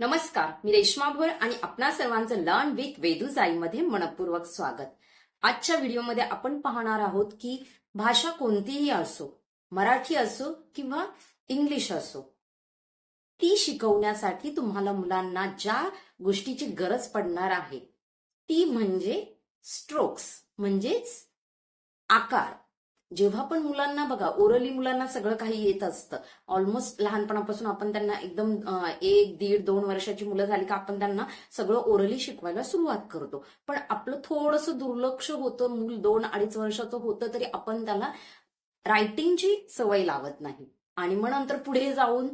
नमस्कार मी रेश्मा भोर आणि आपणा सर्वांचं लर्न विथ वेदू मनपूर्वक स्वागत. आजच्या व्हिडिओमध्ये आपण पाहणार आहोत की भाषा कोणतीही असो मराठी असो किंवा इंग्लिश असो ती शिकवण्यासाठी तुम्हाला मुलांना ज्या गोष्टीची गरज पडणार आहे ती म्हणजे स्ट्रोक्स म्हणजेच आकार. जेव्हा पण मुलांना बघा ओरली मुलांना सगळं काही येत असतं. ऑलमोस्ट लहानपणापासून आपण त्यांना एकदम एक दीड दोन वर्षाची मुलं झाली का आपण त्यांना सगळं ओरली शिकवायला सुरुवात करतो. पण आपलं थोडंसं दुर्लक्ष होतं मूल दोन अडीच वर्षाचं होतं तरी आपण त्याला रायटिंगची सवय लावत नाही. आणि मग नंतर पुढे जाऊन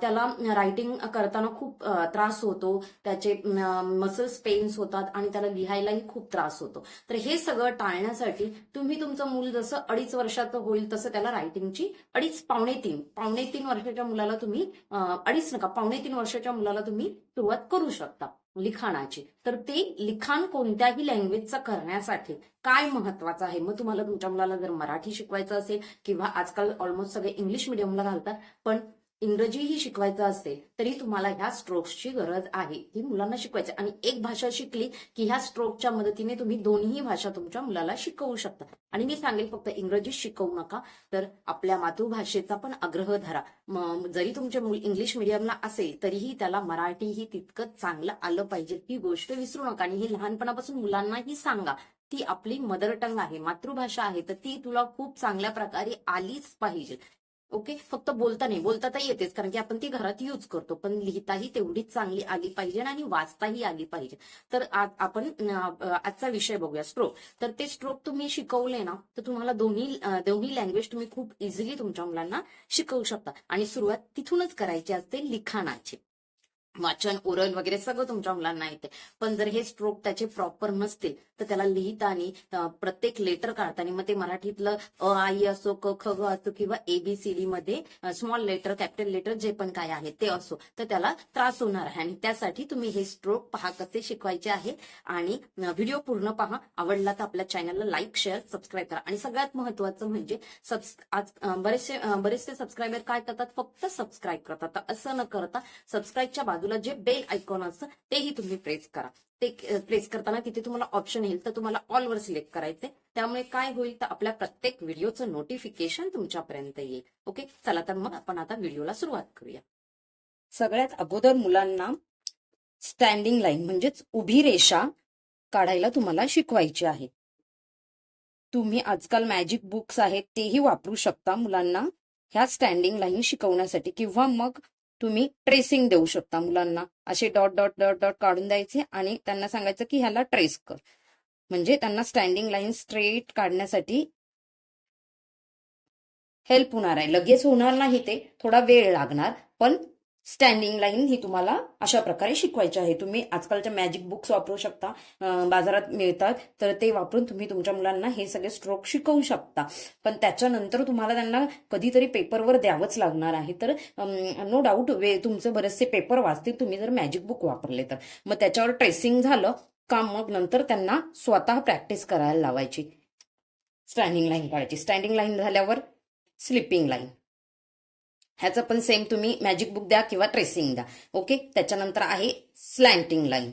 त्याला रायटिंग करताना खूप त्रास होतो. त्याचे मसल्स पेन्स होतात आणि त्याला लिहायलाही खूप त्रास होतो. तर हे सगळं टाळण्यासाठी तुम्ही तुमचं मूल जसं अडीच वर्षाचं होईल तसं त्याला रायटिंगची अडीच पावणे तीन पावणे तीन वर्षाच्या मुलाला तुम्ही अडीच नका पावणे तीन वर्षाच्या मुलाला तुम्ही सुरुवात करू शकता. लिखाणाची. तर ते लिखाण कोणत्याही लँग्वेजचं करण्यासाठी काय महत्वाचं आहे? मग तुम्हाला तुमच्या मुलाला जर मराठी शिकवायचं असेल किंवा आजकाल ऑलमोस्ट सगळे इंग्लिश मिडियमला घालतात पण इंग्रजीही शिकवायचं असेल तरी तुम्हाला ह्या स्ट्रोक्सची गरज आहे. ही मुलांना शिकवायची. आणि एक भाषा शिकली की ह्या स्ट्रोकच्या मदतीने तुम्ही दोन्ही भाषा तुमच्या मुलाला शिकवू शकता. आणि मी सांगेल फक्त इंग्रजी शिकवू नका तर आपल्या मातृभाषेचा पण आग्रह धरा. जरी तुमचे मूल इंग्लिश मिडियमला असेल तरीही त्याला मराठीही तितकंच चांगलं आलं पाहिजे ही गोष्ट विसरू नका. आणि ही लहानपणापासून मुलांनाही सांगा ती आपली मदर टंग आहे मातृभाषा आहे तर ती तुला खूप चांगल्या प्रकारे आलीच पाहिजे. ओके? फक्त बोलता नाही. बोलता तर येतेच कारण की आपण ती घरात यूज करतो. पण लिहिताही तेवढीच चांगली आली पाहिजे आणि वाचताही आली पाहिजे. तर आज आपण आजचा विषय बघूया. स्ट्रोक. तर ते स्ट्रोक तुम्ही शिकवले ना तर तुम्हाला दोन्ही दोन्ही लँग्वेज तुम्ही खूप इझिली तुमच्या मुलांना शिकवू शकता. आणि सुरुवात तिथूनच करायची असते लिखाणाची. वाचन ओरल वगैरे सगळं तुमच्या मुलांना येते पण जर हे स्ट्रोक त्याचे प्रॉपर नसतील तर त्याला लिहिताना प्रत्येक लेटर काढताना मग ते मराठीतलं अ आई असो क ख ग असो किंवा एबीसीडी मध्ये स्मॉल लेटर कॅपिटल लेटर जे पण काय आहे ते असो तर त्याला त्रास होणार आहे. आणि त्यासाठी तुम्ही हे स्ट्रोक पहा कसे शिकवायचे आहे. आणि व्हिडिओ पूर्ण पहा. आवडला तर आपल्या चॅनलला लाईक शेअर सबस्क्राईब करा. आणि सगळ्यात महत्वाचं म्हणजे आज बरेचसे बरेचसे सबस्क्रायबर काय करतात? फक्त सबस्क्राईब करतात. असं न करता सबस्क्राईबच्या बाजूला जे बेल आयकॉन असतं तेही तुम्ही प्रेस करा. ते प्रेस करताना तिथे तुम्हाला ऑप्शन येईल तर तुम्हाला ऑलवर सिलेक्ट करायचे त्यामुळे काय होईल तर आपल्या प्रत्येक व्हिडिओचं नोटिफिकेशन तुमच्यापर्यंत येईल. ओके चला तर मग आपण आता व्हिडिओला सुरुवात करूया. सगळ्यात अगोदर मुलांना स्टँडिंग लाईन म्हणजेच उभी रेषा काढायला तुम्हाला शिकवायची आहे. तुम्ही आजकाल मॅजिक बुक्स आहेत तेही वापरू शकता मुलांना ह्या स्टँडिंग लाईन शिकवण्यासाठी. किंवा मग तुम्ही ट्रेसिंग देऊ शकता मुलांना. असे डॉट डॉट डॉट डॉट काढून द्यायचे आणि त्यांना सांगायचं की ह्याला ट्रेस कर. म्हणजे त्यांना स्टँडिंग लाईन स्ट्रेट काढण्यासाठी हेल्प होणार आहे. लगेच होणार नाही ते थोडा वेळ लागणार पण स्टँडिंग लाईन ही तुम्हाला अशा प्रकारे शिकवायची आहे. तुम्ही आजकालच्या मॅजिक बुक्स वापरू शकता बाजारात मिळतात तर ते वापरून तुम्ही तुमच्या मुलांना हे सगळे स्ट्रोक शिकवू शकता. पण त्याच्यानंतर तुम्हाला त्यांना कधीतरी पेपरवर द्यावंच लागणार आहे. तर नो डाऊट वे तुमचे बरेचसे पेपर वाचतील तुम्ही जर मॅजिक बुक वापरले तर. मग त्याच्यावर ट्रेसिंग झालं का मग नंतर त्यांना स्वतः प्रॅक्टिस करायला लावायची. स्टँडिंग लाईन काढायची स्टँडिंग लाईन झाल्यावर स्लिपिंग लाईन ह्याचं पण सेम तुम्ही मॅजिक बुक द्या किंवा ट्रेसिंग द्या. ओके त्याच्यानंतर आहे स्लँटिंग लाईन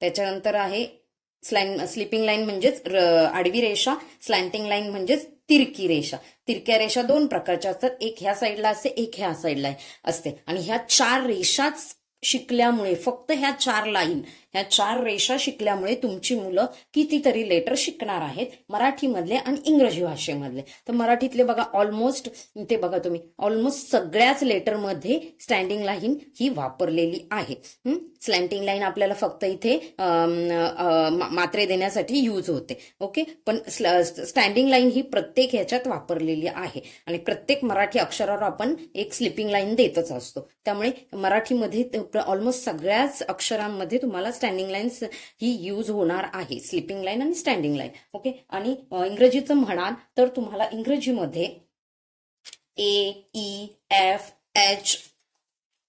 त्याच्यानंतर आहे स्लॅन स्लिपिंग लाईन म्हणजेच आडवी रेषा स्लँटिंग लाईन म्हणजेच तिरकी रेषा. तिरक्या रेषा दोन प्रकारच्या असतात. एक ह्या साईडला असते एक ह्या साईडला असते. आणि ह्या चार रेषाच शिकल्यामुळे फक्त ह्या चार लाईन ह्या चार रेषा शिकल्यामुळे तुमची मुलं कितीतरी लेटर शिकणार आहेत मराठीमधले आणि इंग्रजी भाषेमधले. तर मराठीतले बघा ऑलमोस्ट ते बघा तुम्ही ऑलमोस्ट सगळ्याच लेटरमध्ये स्टँडिंग लाईन ही वापरलेली आहे. स्लँटिंग लाईन आपल्याला फक्त इथे मात्रे देण्यासाठी यूज होते. ओके पण स्टँडिंग लाईन ही प्रत्येक ह्याच्यात वापरलेली आहे. आणि प्रत्येक मराठी अक्षरावर आपण एक स्लिपिंग लाईन देतच असतो. त्यामुळे मराठीमध्ये ऑलमोस्ट सगळ्याच अक्षरांमध्ये तुम्हाला स्टँडिंग लाईन्स ही यूज होणार आहे. स्लिपिंग लाईन आणि स्टँडिंग लाईन ओके आणि इंग्रजीचं म्हणाल तर तुम्हाला इंग्रजीमध्ये A E F H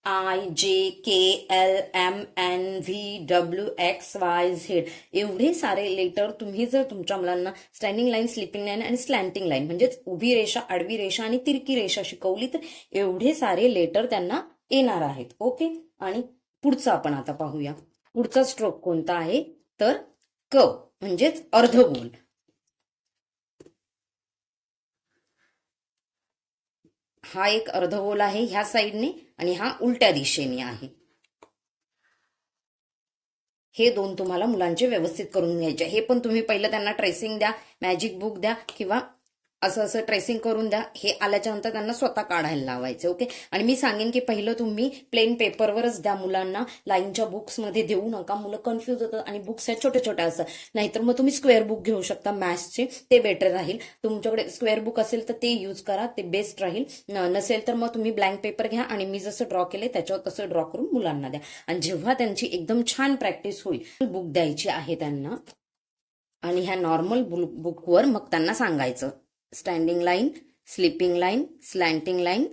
I J K L M N V W X Y Z एवढे सारे लेटर तुम्ही जर तुमच्या मुलांना स्टँडिंग लाईन स्लिपिंग लाईन आणि स्लॅन्टिंग लाईन म्हणजेच उभी रेषा आडवी रेषा आणि तिरकी रेषा शिकवली तर एवढे सारे लेटर त्यांना येणार आहेत. ओके आणि पुढचं आपण आता पाहूया. पुढचा स्ट्रोक कोणता आहे? तर क म्हणजेच अर्धगोल. हा एक अर्धगोल आहे ह्या साईडने आणि हा उलट्या दिशेने आहे. हे दोन तुम्हाला मुलांचे व्यवस्थित करून घ्यायचे. हे पण तुम्ही पहिलं त्यांना ट्रेसिंग द्या मॅजिक बुक द्या किंवा असं असं ट्रेसिंग करून द्या. हे आल्याच्यानंतर त्यांना स्वतः काढायला लावायचे ओके आणि मी सांगेन की पहिलं तुम्ही प्लेन पेपरवरच द्या मुलांना. लाईनच्या बुक्समध्ये देऊ नका. मुलं कन्फ्युज होतात आणि बुक्स आहेत छोट्या छोट्या असतात. नाहीतर मग तुम्ही स्क्वेअर बुक घेऊ शकता. मॅथ्सचे ते बेटर राहील. तुमच्याकडे स्क्वेअर बुक असेल तर ते यूज करा. ते बेस्ट राहील. नसेल तर मग तुम्ही ब्लँक पेपर घ्या आणि मी जसं ड्रॉ केले त्याच्यावर तसं ड्रॉ करून मुलांना द्या. आणि जेव्हा त्यांची एकदम छान प्रॅक्टिस होईल बुक द्यायची आहे त्यांना. आणि ह्या नॉर्मल बुकवर मग त्यांना सांगायचं. Standing line sleeping line slanting line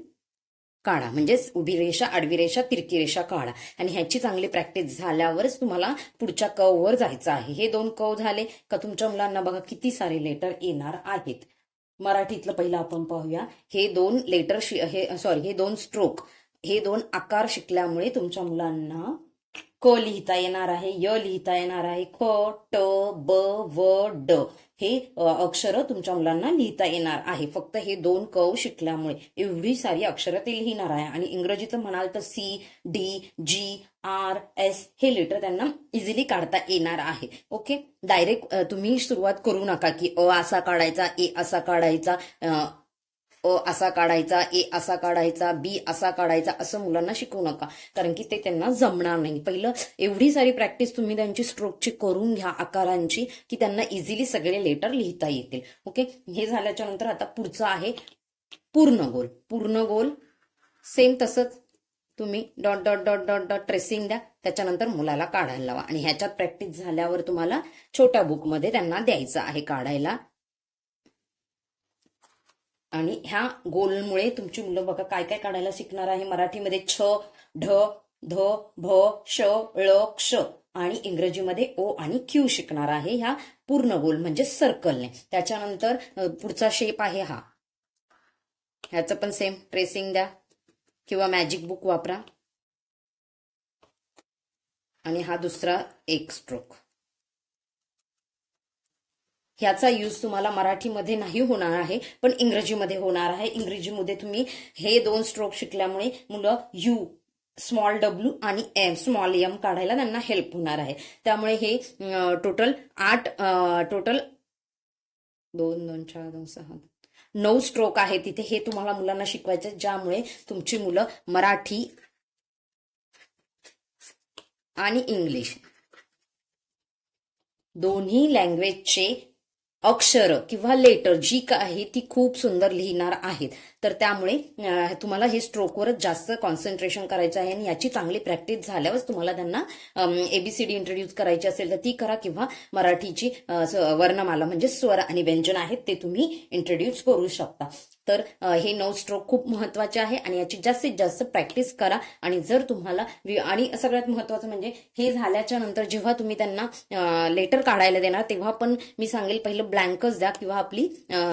काढा. म्हणजेच उभी रेषा आडवी रेषा तिरकी रेषा काढा. आणि ह्याची चांगली प्रॅक्टिस झाल्यावरच तुम्हाला पुढच्या कववर जायचं आहे. हे दोन कव झाले का तुमच्या मुलांना बघा किती सारे लेटर येणार आहेत. मराठीतलं पहिलं आपण पाहूया. हे दोन लेटर हे सॉरी हे दोन स्ट्रोक हे दोन आकार शिकल्यामुळे तुमच्या मुलांना क लिहिता येणार आहे य लिहिता येणार आहे ख ट ब व ड हे अक्षर तुमच्या मुलांना लिहिता येणार आहे. फक्त हे दोन कव शिकल्यामुळे एवढी सारी अक्षरं ते लिहिणार आहे. आणि इंग्रजीचं म्हणाल तर C D G R S हे लेटर त्यांना इझिली काढता येणार आहे. ओके डायरेक्ट तुम्ही सुरुवात करू नका की अ असा काढायचा ए असा काढायचा अ, असा काढायचा ए असा काढायचा बी असा काढायचा असं मुलांना शिकवू नका. कारण की ते त्यांना जमणार नाही. पहिलं एवढी सारी प्रॅक्टिस तुम्ही त्यांची स्ट्रोकची करून घ्या आकारांची की त्यांना इझिली सगळे लेटर लिहिता येतील. ओके हे झाल्याच्यानंतर आता पुढचं आहे पूर्ण गोल. पूर्ण गोल सेम तसंच तुम्ही dot dot dot dot dot tracing द्या. त्याच्यानंतर मुलाला काढायला लावा. आणि ह्याच्यात प्रॅक्टिस झाल्यावर तुम्हाला छोट्या बुकमध्ये त्यांना द्यायचं आहे काढायला. आणि ह्या गोलमुळे तुमची मुलं बघा काय काय काढायला शिकणार आहे. मराठीमध्ये छ ढ ध भ श ळ क्ष आणि इंग्रजीमध्ये ओ आणि क्यू शिकणार आहे ह्या पूर्ण गोल म्हणजे सर्कलने त्याच्यानंतर पुढचा शेप आहे हा. ह्याचं पण सेम ट्रेसिंग द्या. किंवा मॅजिक बुक वापरा. आणि हा दुसरा एक स्ट्रोक ह्याचा यूज तुम्हाला मराठीमध्ये नाही होणार आहे पण इंग्रजीमध्ये होणार आहे. इंग्रजीमध्ये तुम्ही हे दोन स्ट्रोक शिकल्यामुळे मुलं यू स्मॉल डब्ल्यू आणि एम स्मॉल एम काढायला त्यांना हेल्प होणार आहे. त्यामुळे हे टोटल आठ टोटल दोन दोन चार दोन सहा नऊ स्ट्रोक आहे तिथे हे तुम्हाला मुलांना शिकवायचे ज्यामुळे तुमची मुलं मराठी आणि इंग्लिश. दोन्ही लँग्वेजचे अक्षर किंवा लेटर जी का आहे ती खूप सुंदर लिहिणार आहेत. तर त्यामुळे तुम्हाला हे स्ट्रोकवरच जास्त कॉन्सन्ट्रेशन करायचं आहे आणि याची चांगली प्रॅक्टिस झाल्यावरच तुम्हाला त्यांना एबीसीडी इंट्रोड्यूस करायची असेल तर ती करा किंवा मराठीची वर्णमाला म्हणजे स्वर आणि व्यंजन आहेत ते तुम्ही इंट्रोड्यूस करू शकता. तर हे नऊ स्ट्रोक खूप महत्त्वाचे आहे आणि याची जास्तीत जास्त प्रॅक्टिस करा आणि जर तुम्हाला आणि सगळ्यात महत्वाचं म्हणजे हे झाल्याच्यानंतर जेव्हा तुम्ही त्यांना लेटर काढायला देणार तेव्हा पण मी सांगेल पहिलं ब्लँकच द्या किंवा आपली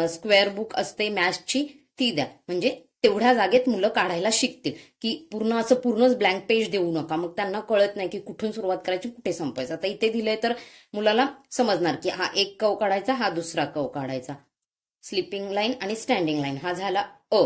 स्क्वेअर बुक असते मॅथ्सची ती द्या. म्हणजे तेवढ्या जागेत मुलं काढायला शिकतील. की पूर्ण असं पूर्णच ब्लँक पेज देऊ नका. मग त्यांना कळत नाही की कुठून सुरुवात करायची कुठे संपायचं. आता इथे दिलंय तर मुलाला समजणार की हा एक कव काढायचा हा दुसरा कव काढायचा. स्लिपिंग लाईन आणि स्टँडिंग लाईन हा झाला अ.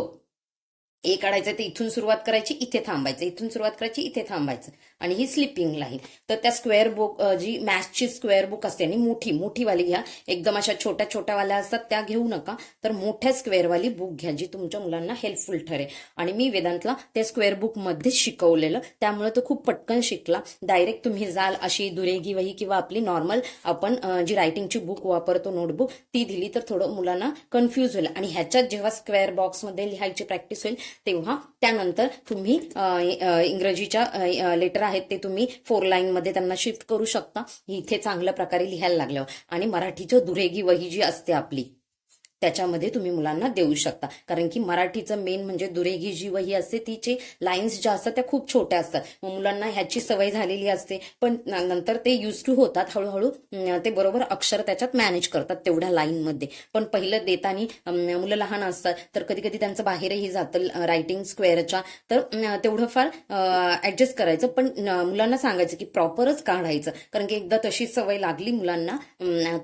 ए काढायचं तर इथून सुरुवात करायची इथे थांबायचं. इथून सुरुवात करायची इथे थांबायचं. आणि ही स्लिपिंग लाईन तर त्या स्क्वेअर बुक जी मॅथ्सची स्क्वेअर बुक असते आणि मोठी मोठीवाली घ्या. एकदम अशा छोट्या छोट्यावाल्या असतात त्या घेऊ नका. तर मोठ्या स्क्वेअरवाली बुक घ्या जी तुमच्या मुलांना हेल्पफुल ठरेल. आणि मी वेदांतला त्या स्क्वेअर बुकमध्येच शिकवलेलं. त्यामुळे तो खूप पटकन शिकला. डायरेक्ट तुम्ही जाल अशी दुरेगी वही किंवा आपली नॉर्मल आपण जी रायटिंगची बुक वापरतो नोटबुक ती दिली तर थोडं मुलांना कन्फ्यूज होईल. आणि ह्याच्यात जेव्हा स्क्वेअर बॉक्समध्ये लिहायची प्रॅक्टिस होईल तेव्हा त्यानंतर तुम्ही इंग्रजीच्या लेटर आहेत ते तुम्ही फोर लाईनमध्ये त्यांना शिफ्ट करू शकता. इथे चांगल्या प्रकारे लिहायला लागल्यावर. आणि मराठीचं दुरेगी वही जी असते आपली त्याच्यामध्ये तुम्ही मुलांना देऊ शकता. कारण की मराठीचं मेन म्हणजे दुरेगी जी वही असते तिचे लाईन्स ज्या असतात त्या खूप छोट्या असतात. मग मुलांना ह्याची सवय झालेली असते पण नंतर ते युज टू होतात हळूहळू ते बरोबर अक्षर त्याच्यात मॅनेज करतात तेवढ्या लाईनमध्ये पण पहिलं देताना मुलं लहान असतात तर कधी कधी त्यांचं बाहेरही जातं रायटिंग स्क्वेअरच्या तर तेवढं फार ऍडजस्ट करायचं पण मुलांना सांगायचं की प्रॉपरच काढायचं. कारण की एकदा तशी सवय लागली मुलांना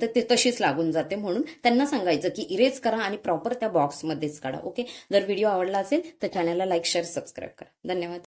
तर ते तशीच लागून जाते. म्हणून त्यांना सांगायचं की इरे इरेज करा आणि प्रॉपर त्या बॉक्समध्येच काढा ओके जर व्हिडिओ आवडला असेल तर चॅनलला लाईक शेअर सबस्क्राईब करा. धन्यवाद.